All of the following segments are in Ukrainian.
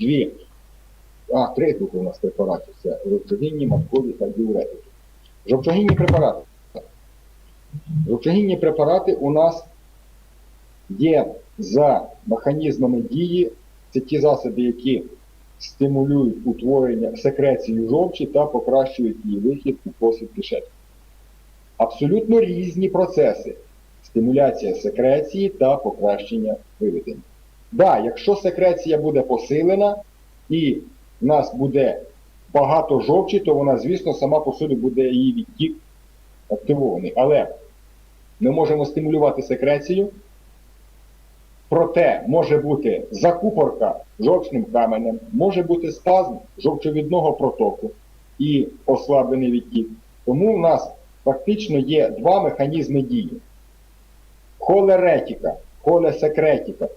дві, а, три тут у нас препарати. Це жовчогінні, маткові та діуретики. Жовчогінні препарати. Жовчогінні препарати у нас є за механізмами дії. Це ті засоби, які стимулюють утворення секрецію жовчі та покращують її вихід у посід кишечника. Абсолютно різні процеси стимуляція секреції та покращення виведення. Да, якщо секреція буде посилена і в нас буде багато жовчі, то вона, звісно, сама по собі буде її відтік активований. Але ми можемо стимулювати секрецію, проте може бути закупорка жовчним каменем, може бути спазм жовчовідного протоку і ослаблений відтік. Тому в нас фактично є два механізми дії. Холеретика, холесекретика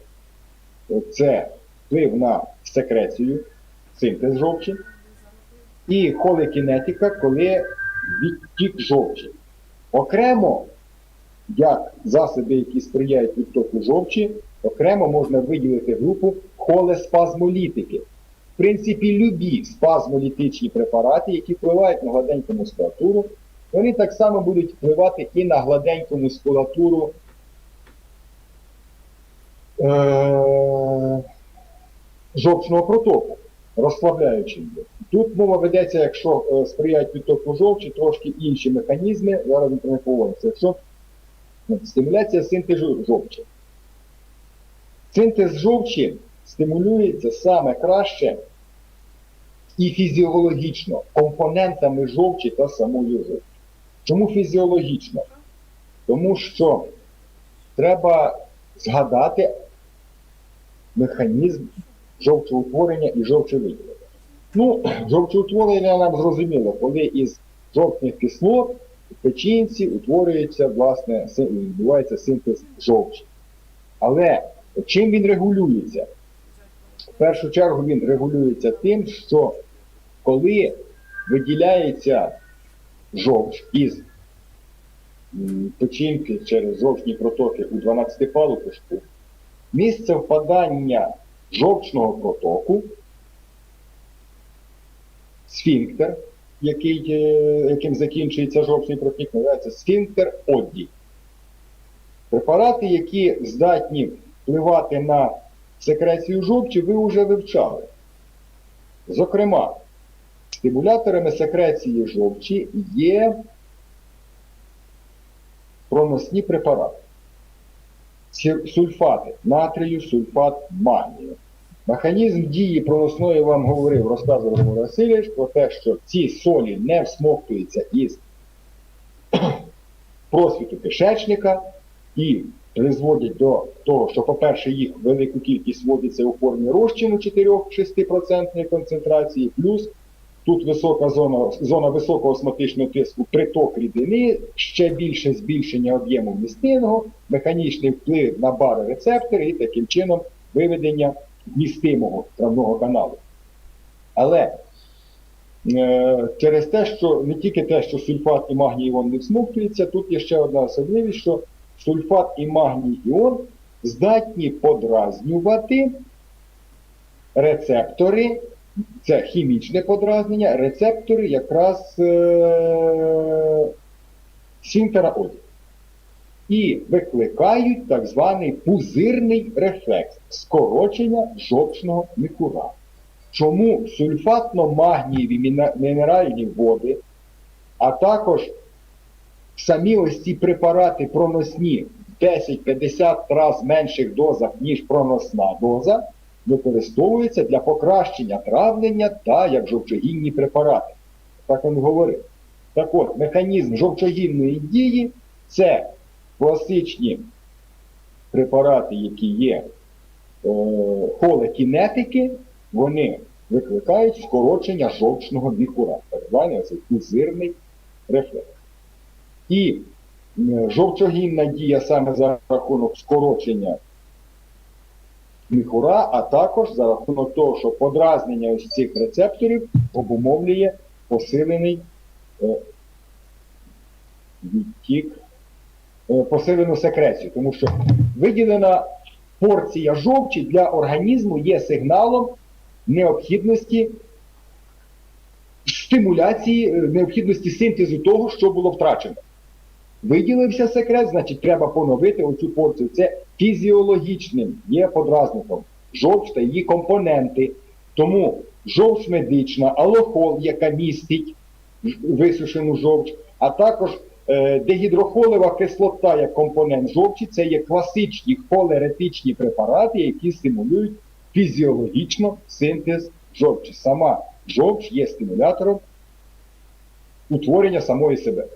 це вплив на секрецію, синтез жовчі, і холекінетика, коли відтік жовчі. Окремо, як засоби, які сприяють відтоку жовчі, окремо можна виділити групу холеспазмолітики. В принципі, любі спазмолітичні препарати, які впливають на гладеньку мускулатуру, вони так само будуть впливати і на гладеньку мускулатуру е- жовчного протоку, розслабляючи її. Тут мова ведеться, якщо е, сприяють відтоку жовчі, трошки інші механізми, зараз ми про них поговоримо. Якщо стимуляція синтезу жовчі. Синтез жовчі стимулюється саме краще і фізіологічно компонентами жовчі та самою жовчі. Чому фізіологічно? Тому що треба згадати механізм жовчоутворення і жовчовиділення. Ну, жовчоутворення нам зрозуміло, коли із жовтних кислот в печінці утворюється, власне, відбувається синтез жовчі. Але чим він регулюється? В першу чергу він регулюється тим, що коли виділяється жовч із печінки через жовчні протоки у 12-палу кишку, місце впадання жовчного протоку, сфінктер, який, е, яким закінчується жовчний протік, називається сфінктер Одді. Препарати, які здатні впливати на секрецію жовчі, ви вже вивчали. Зокрема, стимуляторами секреції жовчі є проносні препарати. Сульфати натрію, сульфат магнію. Механізм дії проносної вам говорив, розказував Григорій Васильович про те, що ці солі не всмоктуються із просвіту кишечника і призводять до того, що, по-перше, їх велику кількість вводиться у формі розчину 4-6% концентрації, плюс тут висока зона, зона високого осмотичного тиску, приток рідини, ще більше збільшення об'єму вмістинного, механічний вплив на барорецептори і таким чином виведення вмістимого травного каналу. Але е, через те, що не тільки те, що сульфат і магній іон не всмоктується, тут є ще одна особливість, що сульфат і магній іон здатні подразнювати рецептори, це хімічне подразнення, рецептори якраз е, сфінктера одягу. І викликають так званий пузирний рефлекс скорочення жовчного мікура. Чому сульфатно-магнієві мінеральні води, а також самі ось ці препарати проносні в 10-50 разів менших дозах, ніж проносна доза, використовуються для покращення травлення та як жовчогінні препарати. Так він говорив. Так от, механізм жовчогінної дії це класичні препарати, які є е, холекінетики, вони викликають скорочення жовчного міхура, так званий оцей пузирний рефлекс. І жовчогінна дія саме за рахунок скорочення міхура, а також за рахунок того, що подразнення ось цих рецепторів обумовлює посилений е, відтік, е, посилену секрецію. Тому що виділена порція жовчі для організму є сигналом необхідності стимуляції, е, необхідності синтезу того, що було втрачено. Виділився секрет, значить, треба поновити оцю порцію. Це фізіологічним є подразником. Жовч та її компоненти. Тому жовч медична, алохол, яка містить висушену жовч, а також е, дегідрохолева кислота як компонент жовчі, це є класичні холеретичні препарати, які стимулюють фізіологічно синтез жовчі. Сама жовч є стимулятором утворення самої себе.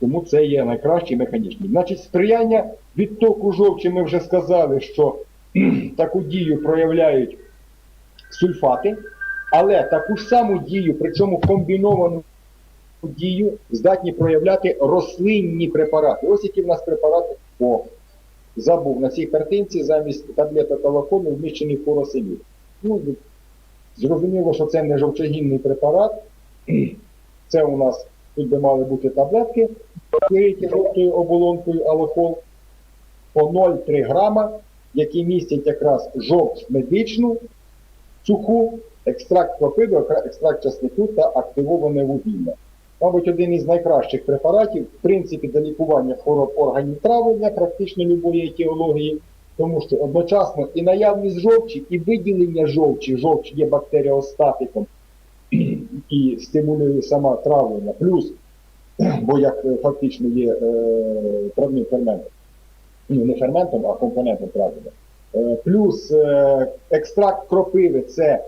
Тому це є найкращий механізм. Значить, сприяння відтоку жовчі ми вже сказали, що таку дію проявляють сульфати, але таку ж саму дію, причому комбіновану дію, здатні проявляти рослинні препарати. Ось які в нас препарати. О, забув на цій картинці замість таблеток алакону вміщений фуросемід. Ну, зрозуміло, що це не жовчогінний препарат. Це у нас тут би мали бути таблетки, покриті жовтою оболонкою алохол по 0,3 грама, які містять якраз жовч медичну, суху, екстракт клопиду, екстракт часнику та активоване вугілля. Мабуть, один із найкращих препаратів, в принципі, для лікування хвороб органів травлення, практично любої етіології, тому що одночасно і наявність жовчі, і виділення жовчі, жовч є бактеріостатиком і стимулює сама травлення, плюс, бо як фактично є е, травним ферментом, ну не ферментом, а компонентом травлення. Плюс е, екстракт кропиви це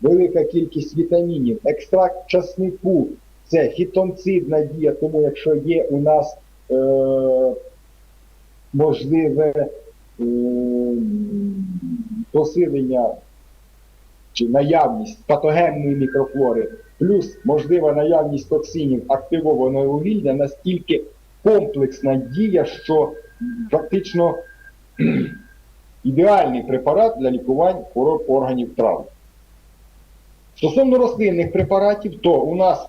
велика кількість вітамінів, екстракт часнику це фітонцидна дія, тому якщо є у нас е, можливе е, посилення чи наявність патогенної мікрофлори, плюс можлива наявність токсинів активованого вугілля, настільки комплексна дія, що фактично ідеальний препарат для лікувань хвороб органів травм. Стосовно рослинних препаратів, то у нас,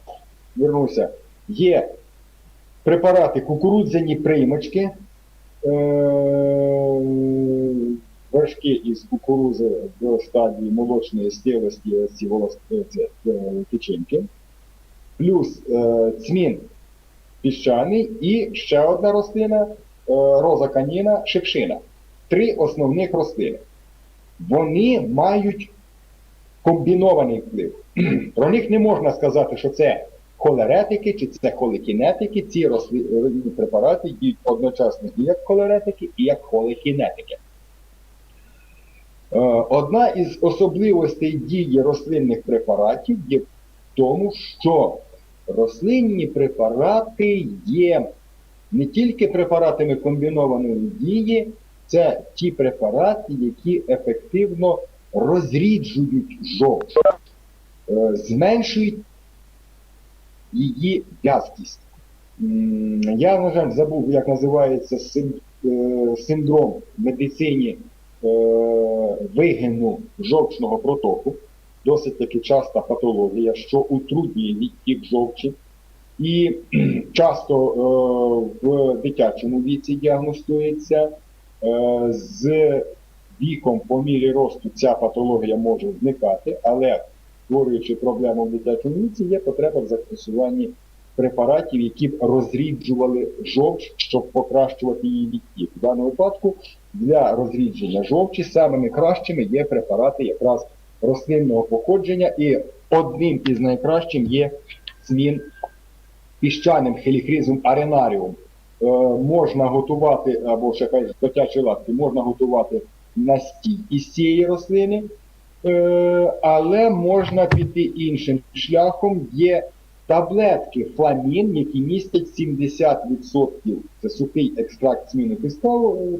вернуся, є препарати кукурудзяні приймочки, е, вершки із кукурузи до стадії молочної стілості, ці волос- е, е, плюс цмін піщаний і ще одна рослина, роза каніна, шипшина. Три основних рослини. Вони мають комбінований вплив. Про них не можна сказати, що це холеретики чи це холекінетики. Ці рослинні препарати діють одночасно і як холеретики, і як холекінетики. Е, Одна із особливостей дії рослинних препаратів є в тому, що рослинні препарати є не тільки препаратами комбінованої дії, це ті препарати, які ефективно розріджують жовч, е, зменшують її в'язкість. Я, на жаль, забув, як називається е, синдром в медицині е, вигину жовчного протоку. Досить таки часта патологія, що утруднює відтік жовчі. І часто е, в дитячому віці діагностується. Е, з віком по мірі росту ця патологія може зникати, але створюючи проблему в дитячому віці, є потреба в застосуванні препаратів, які б розріджували жовч, щоб покращувати її відтік. В даному випадку для розрідження жовчі самими кращими є препарати якраз рослинного походження, і одним із найкращим є цмін піщаним хелікризом аренаріум. Е, можна готувати, або ще кажуть, котячі лапки, можна готувати настій із цієї рослини, е, але можна піти іншим шляхом. Є таблетки фламін, які містять 70%. Це сухий екстракт зміни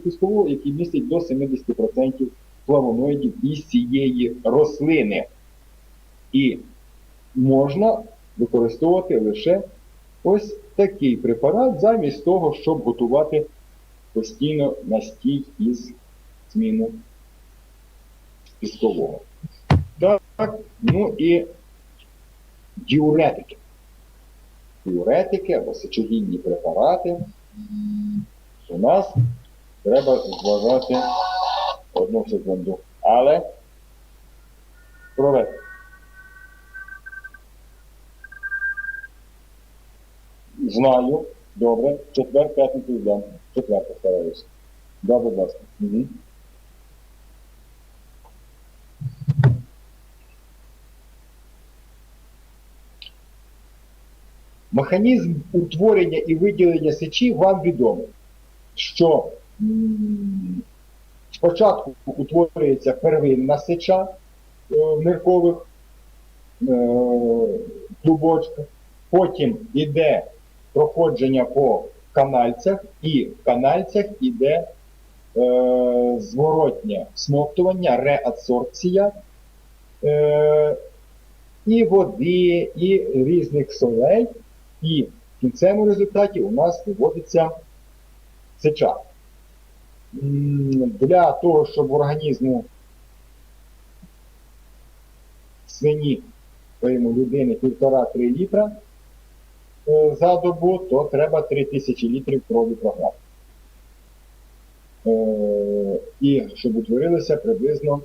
піскового, який містить до 70% флавоноїдів із цієї рослини. І можна використовувати лише ось такий препарат, замість того, щоб готувати постійно настій із зміну піскового. Так, ну і діуретики. Діуретики або сечогінні препарати. У нас треба зважати одну секунду. Але провести. Знаю. Добре. Четвер, п'ятницю йдемо. Четвер постараюся. Да, будь ласка. Угу. Механізм утворення і виділення сечі вам відомий, що спочатку утворюється первинна сеча е, в ниркових е, клубочках, потім йде проходження по канальцях, і в канальцях йде е, зворотнє всмоктування, реадсорбція е, і води, і різних солей, і в кінцевому результаті у нас виводиться сеча. Для того, щоб організму свині, скажімо, людини 1,5-3 літра за добу, то треба 3000 літрів крові програти. Е, І щоб утворилося приблизно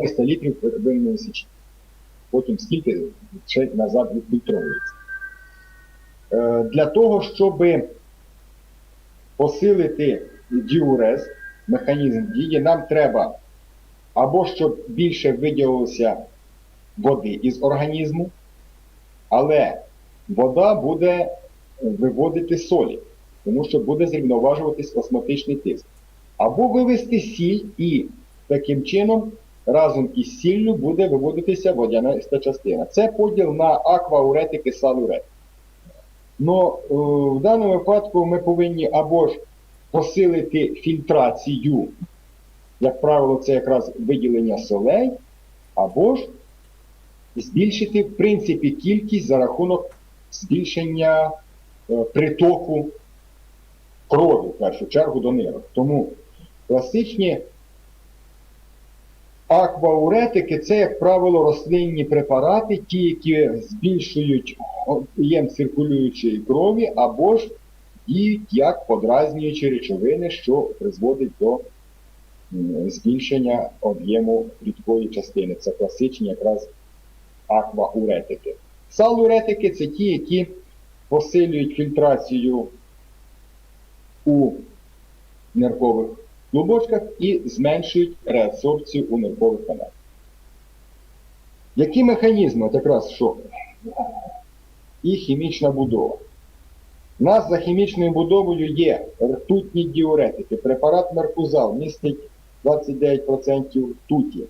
300 літрів первинної сечі. Потім скільки ще назад відфільтровується. Е, Для того, щоб посилити діурез, механізм дії, нам треба або щоб більше виділилося води із організму, але вода буде виводити солі, тому що буде зрівноважуватись осмотичний тиск. Або вивести сіль і таким чином разом із сіллю буде виводитися водяниста частина. Це поділ на аквауретики салуретики. Но е, в даному випадку ми повинні або ж посилити фільтрацію, як правило, це якраз виділення солей, або ж збільшити, в принципі, кількість за рахунок збільшення е, притоку крові, в першу чергу, до нирок. Тому класичні аквауретики це, як правило, рослинні препарати, ті, які збільшують об'єм циркулюючої крові, або ж діють як подразнюючі речовини, що призводить до збільшення об'єму рідкої частини. Це класичні якраз аквауретики. Салуретики це ті, які посилюють фільтрацію у ниркових клубочках і зменшують реабсорбцію у ниркових каналах. Які механізми? Якраз що? І хімічна будова. У нас за хімічною будовою є ртутні діуретики. Препарат Меркузал містить 29% ртуті.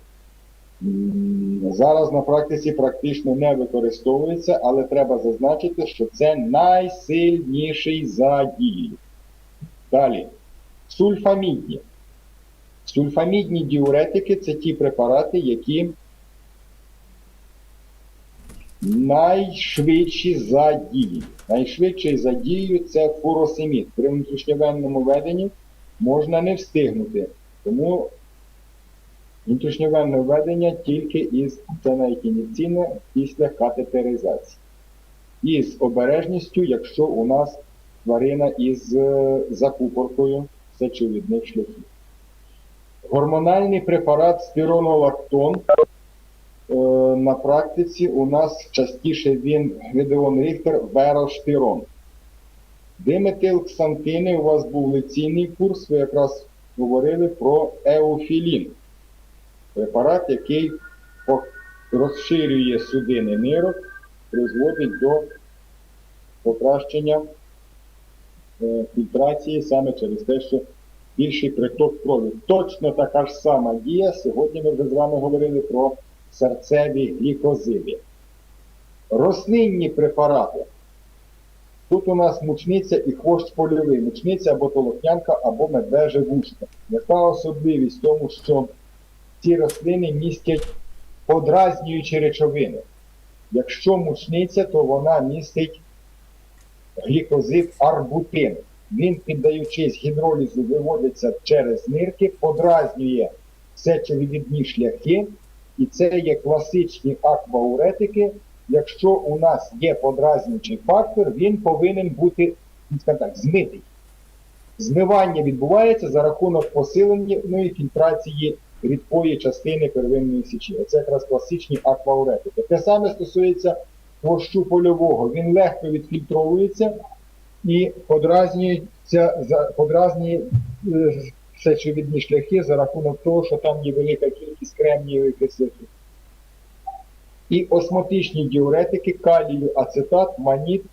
Зараз на практиці практично не використовується, але треба зазначити, що це найсильніший за дією. Далі. Сульфамідні. Сульфамідні діуретики це ті препарати, які найшвидші за дією. Найшвидший за дією це фуросемід. При внутрішньовенному веденні можна не встигнути. Тому внутрішньовенне введення тільки із це навіть після катетеризації. І з обережністю, якщо у нас тварина із е, закупоркою сечовідних шляхів. Гормональний препарат спіронолактон. е, На практиці у нас частіше він Гедеон Ріхтер вероштирон. Диметилксантини, у вас був лекційний курс, ви якраз говорили про еофілін. Препарат, який розширює судини нирок, призводить до покращення е, фільтрації саме через те, що більший приток крові. Точно така ж сама дія. Сьогодні ми вже з вами говорили про серцеві глікозиди. Рослинні препарати. Тут у нас мучниця і хвощ польовий. Мучниця або толокнянка, або медвеже вушко. Яка особливість в тому, що ці рослини містять подразнюючі речовини. Якщо мучниця, то вона містить глікозид арбутин. Він, піддаючись гідролізу, виводиться через нирки, подразнює сечовідні шляхи, і це є класичні аквауретики. Якщо у нас є подразнюючий фактор, він повинен бути ну, так, змитий. Змивання відбувається за рахунок посиленої фільтрації рідкої частини первинної січі. Оце якраз класичні аквауретики. Те саме стосується борщу польового. Він легко відфільтровується і подразнюється за подразнює е, шляхи за рахунок того, що там є велика кількість кремнієвої кислоти. І осмотичні діуретики, калію, ацетат, маніт,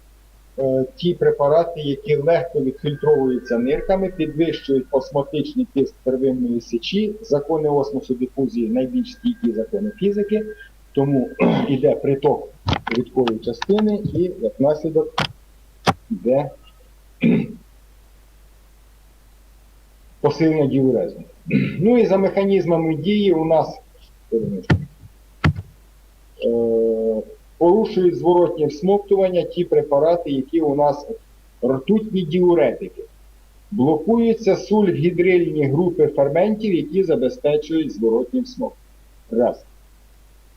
ті препарати, які легко відфільтровуються нирками, підвищують осмотичний тиск первинної сечі, закони осмосу дифузії найбільш стійкі закони фізики, тому йде приток рідкої частини і як наслідок йде посилення діурезу. Ну і за механізмами дії у нас е, порушують зворотнє всмоктування ті препарати, які у нас ртутні діуретики. Блокуються сульфгідрильні групи ферментів, які забезпечують зворотнє всмоктування. Раз.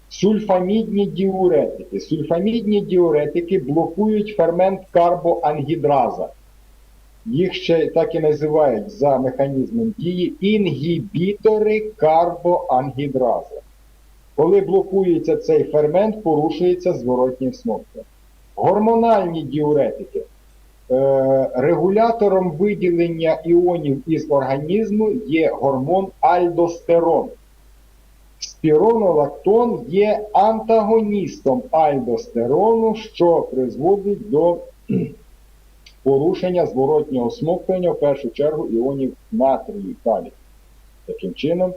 Сульфамідні діуретики. Сульфамідні діуретики блокують фермент карбоангідраза. Їх ще так і називають за механізмом дії інгібітори карбоангідраза. Коли блокується цей фермент, порушується зворотнє всмоктування. Гормональні діуретики. Е, регулятором виділення іонів із організму є гормон альдостерон. Спіронолактон є антагоністом альдостерону, що призводить до порушення зворотнього смоктання, в першу чергу іонів натрію калію. Таким чином,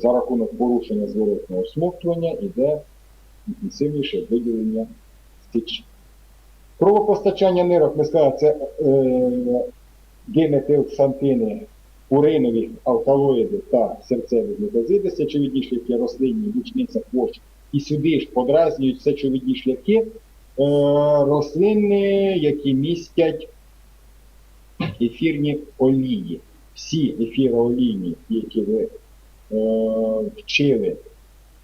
за рахунок порушення зворотного смоктування йде інтенсивніше виділення стічі. Кровопостачання нирок, ми сказали, це е, диметилксантини, уринові алкалоїди та серцеві глюкозиди, сечовідні шляхи, рослинні, лучниця, хвощ. І сюди ж подразнюють сечовідні шляхи е, рослини, які містять ефірні олії. Всі ефіроолійні, які ви е, вчили,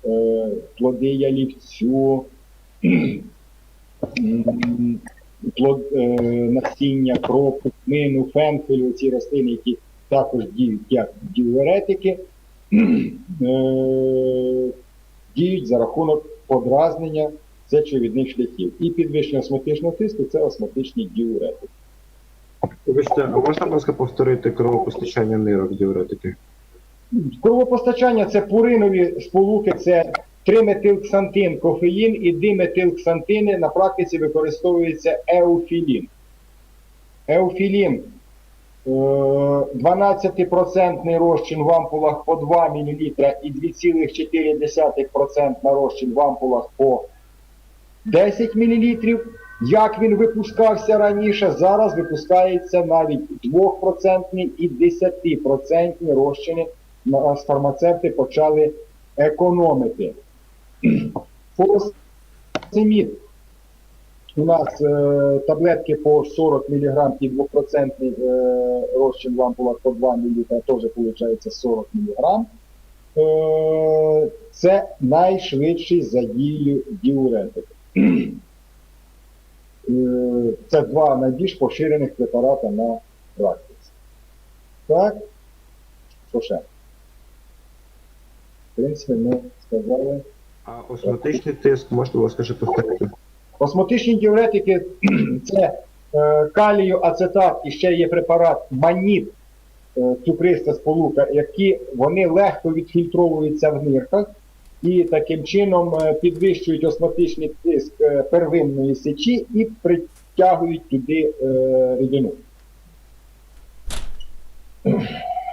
е, плоди ялівцю, плод, е, насіння, кропу, мину, фенхелю, ці рослини, які також діють як діуретики, е, діють за рахунок подразнення сечовідних шляхів. І підвищення осмотичного тиску це осмотичні діуретики. Вибачте, а можна, будь ласка, повторити кровопостачання нирок діуретики? Кровопостачання це пуринові сполуки, це триметилксантин, кофеїн і диметилксантини. На практиці використовується еуфілін. Еуфілін е, 12% розчин в ампулах по 2 мл і 2,4% розчин в ампулах по 10 мл. Як він випускався раніше, зараз випускається навіть 2% і 10% розчини. Фармацевти почали економити. Фуросемід. У нас е, таблетки по 40 мг і 2% е, розчин в ампулах по 2 мл, теж виходить 40 мг. Е, це найшвидший за дією діуретик. Це два найбільш поширених препарати на практиці. Так, що ще? В принципі, ми сказали. А осмотичний тиск, можете, будь ласка, ще повторити? Осмотичні діуретики це е, калію, ацетат і ще є препарат маніт, е, цукриста сполука, які вони легко відфільтровуються в нирках і таким чином е, підвищують осмотичний тиск е, первинної сечі і притягують туди е, рідину.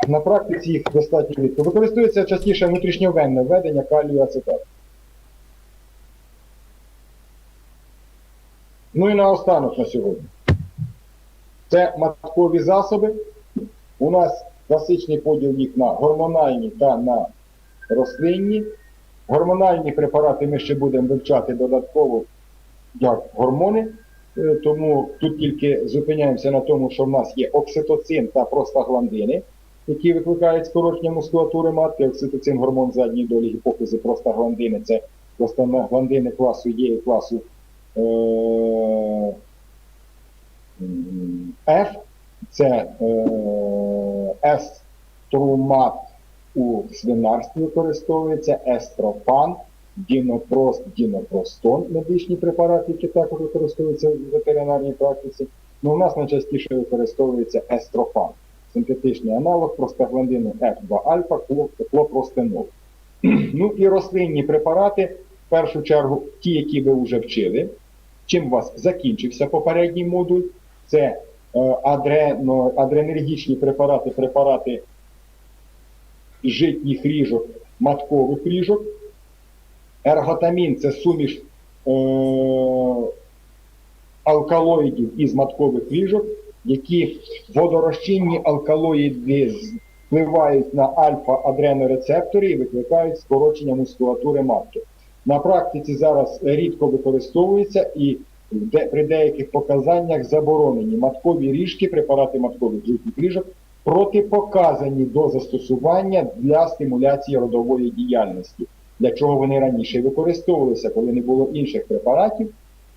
На практиці їх достатньо рідко. Використовується частіше внутрішньовенне введення калію ацетату. Ну і наостанок на сьогодні. Це маткові засоби. У нас класичний поділ їх на гормональні та на рослинні. Гормональні препарати ми ще будемо вивчати додатково як гормони. Е, Тому тут тільки зупиняємося на тому, що в нас є окситоцин та простагландини, які викликають скорочення мускулатури матки. Окситоцин гормон задньої долі гіпофізи, простагландини це простагландини класу Е і класу F. це е, еструмат у свинарстві використовується, естрофан, дінопрост, дінопростон, медичні препарати, які також використовуються в ветеринарній практиці. Ну, у нас найчастіше використовується естрофан, синтетичний аналог простагландину F2-альфа, клопростенол. Ну і рослинні препарати, в першу чергу, ті, які ви вже вчили. Чим у вас закінчився попередній модуль, це е, адрено, адренергічні препарати, препарати житніх ріжок, маткових ріжок. Ерготамін це суміш е, алкалоїдів із маткових ріжок, які водорозчинні алкалоїди впливають на альфа-адренорецептори і викликають скорочення мускулатури матки. На практиці зараз рідко використовується і де, при деяких показаннях заборонені маткові ріжки, препарати маткових ріжок протипоказані до застосування для стимуляції родової діяльності, для чого вони раніше використовувалися, коли не було інших препаратів,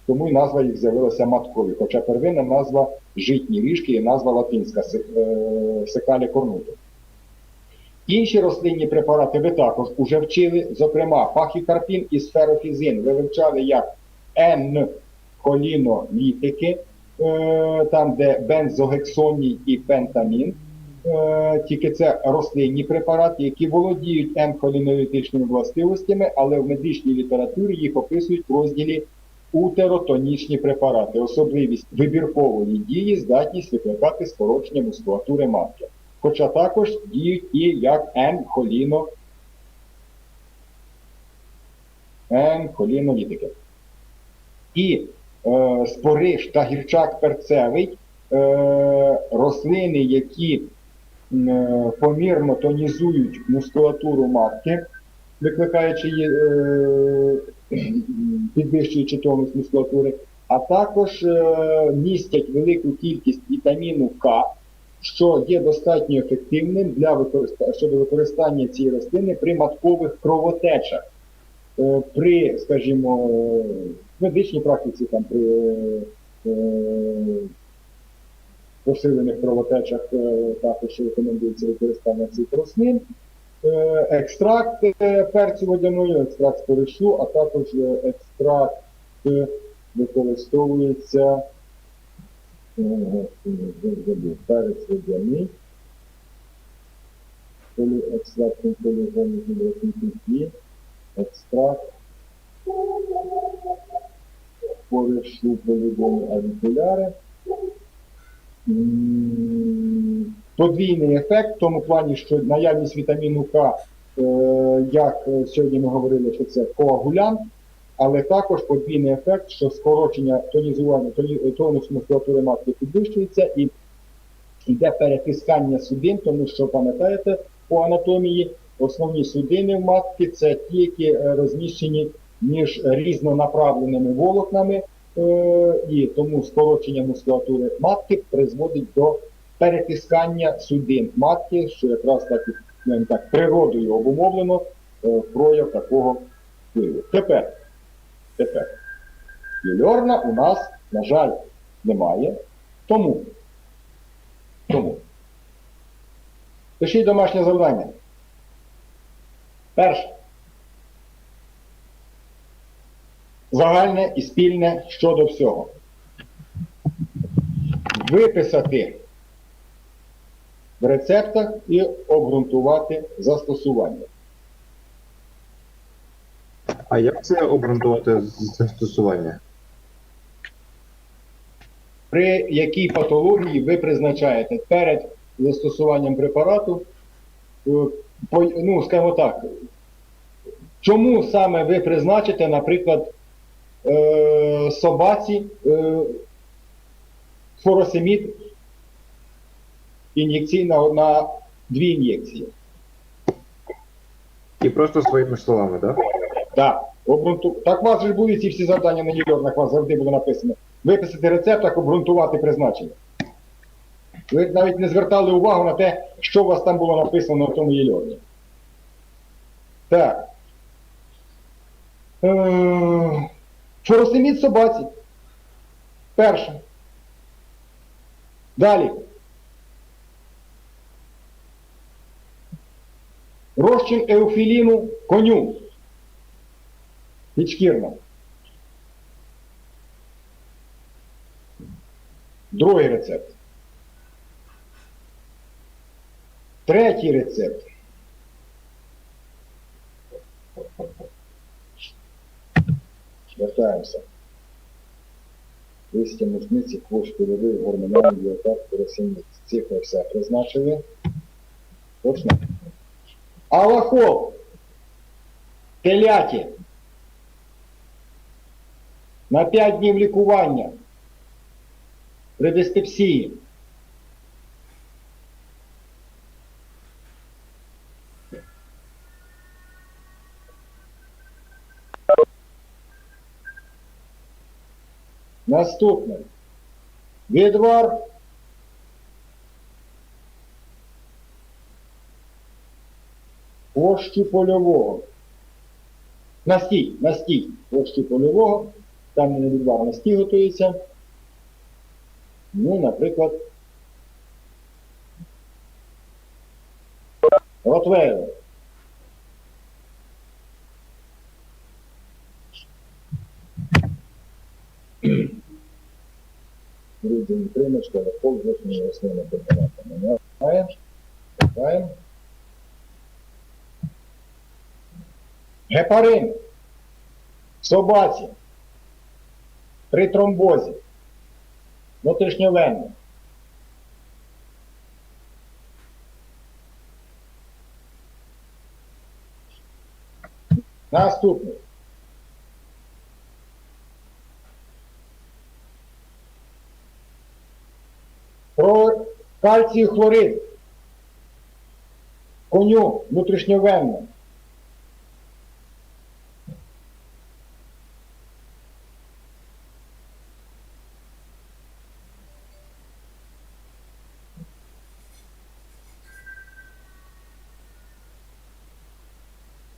тому і назва їх з'явилася маткові. Хоча первинна назва житні ріжки і назва латинська секалі корнуту. Інші рослинні препарати ви також уже вчили, зокрема пахікарпін і сферофізин. Ви вивчали як N-холінолітики, е, там де бензогексоній і пентамін. Е, Тільки це рослинні препарати, які володіють М-холінолітичними властивостями, але в медичній літературі їх описують в розділі утеротонічні препарати, особливість вибіркової дії, здатність викликати скорочення мускулатури матки. Хоча також діють і як М-холіно М-холінолітики. І е, спориш та гірчак перцевий е, рослини, які помірно тонізують мускулатуру матки, викликаючи її, е, підвищуючи тонус мускулатури, а також е, містять велику кількість вітаміну К, що є достатньо ефективним для використа... щодо використання цієї рослини при маткових кровотечах. Е, При, скажімо, медичній практиці, там, при посилених кровотечах е, також рекомендується використання цих рослин. Е, Екстракт е, перцю водяної, екстракт споришу, а також екстракт використовується перець водяний, екстракт полігонів гідрокінтів, екстракт споришу полігону авікуляри. Подвійний ефект в тому плані, що наявність вітаміну К, е, як сьогодні ми говорили, що це коагулянт, але також подвійний ефект, що скорочення тонізування тонус мускулатури матки підвищується і йде перетискання судин, тому що пам'ятаєте по анатомії, основні судини в матки це ті, які е, розміщені між різнонаправленими волокнами, і тому скорочення мускулатури матки призводить до перетискання судин матки, що якраз так, так природою обумовлено е, прояв такого впливу. Тепер, тепер, Юльорна у нас, на жаль, немає. Тому, тому, пишіть домашнє завдання. Перше. Загальне і спільне щодо всього. Виписати в рецептах і обґрунтувати застосування. А як це обґрунтувати застосування? При якій патології ви призначаєте перед застосуванням препарату, е, ну, скажімо так, чому саме ви призначите, наприклад, е, собаці е, фуросемід ін'єкції на, на дві ін'єкції? І просто своїми словами, так? Так, так у вас же ж були ці всі завдання на Нью-Йорках, у вас завжди було написано. Виписати рецепт, так обґрунтувати призначення. Ви навіть не звертали увагу на те, що у вас там було написано в тому Нью-Йоркі. Так. Чоросиміт собаці. Перше. Далі. Розчин еофіліну коню. Підшкірно. Другий рецепт. Третій рецепт. Вертаємося. Листя мушниці, хвощ польовий, гормональний біотак, керосинниць. Цифри все призначили. Точно? Алахол. Теляті. На 5 днів лікування. При диспепсії. Наступне. Відвар. Пошті польового. Настій, настій пошті польового. Там не відвар настій готується. Ну, наприклад. Ротвейлер. Різні примочки, але пол зовсім рослинна препарата. Немає. Чекаємо. Гепарин. Собаці. При тромбозі. Внутрішньовенно. Наступний. Про кальцій хлорид. Коню внутрішньовенно.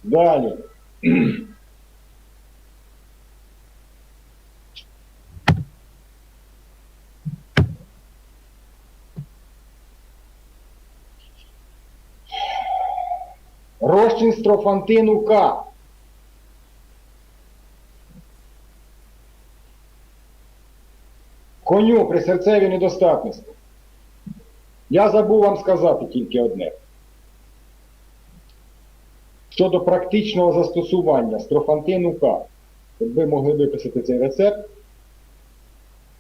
Далі. Розчин строфантину К. Коню при серцевій недостатності. Я забув вам сказати тільки одне. Щодо практичного застосування строфантину К, от ви могли виписати цей рецепт.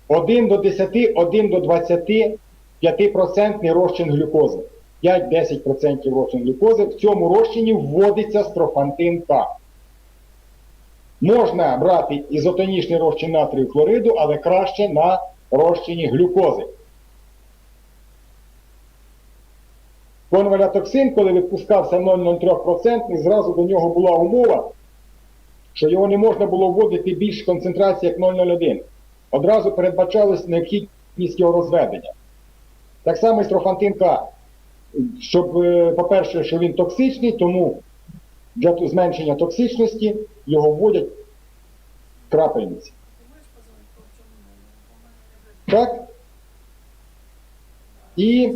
1 до 10, 1 до 20 5% розчин глюкози. 5-10% розчин глюкози. В цьому розчині вводиться строфантин К. Можна брати ізотонічний розчин натрію хлориду, але краще на розчині глюкози. Конвалятоксин, коли випускався 0,03%, зразу до нього була умова, що його не можна було вводити більш концентрації, як 0,01. Одразу передбачалась необхідність його розведення. Так само і строфантин К. Щоб, е, по-перше, що він токсичний, тому для зменшення токсичності його вводять крапельниці. Так? І,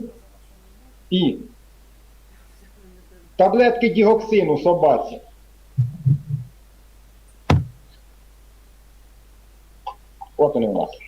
і таблетки діоксину собаці. От вони у нас.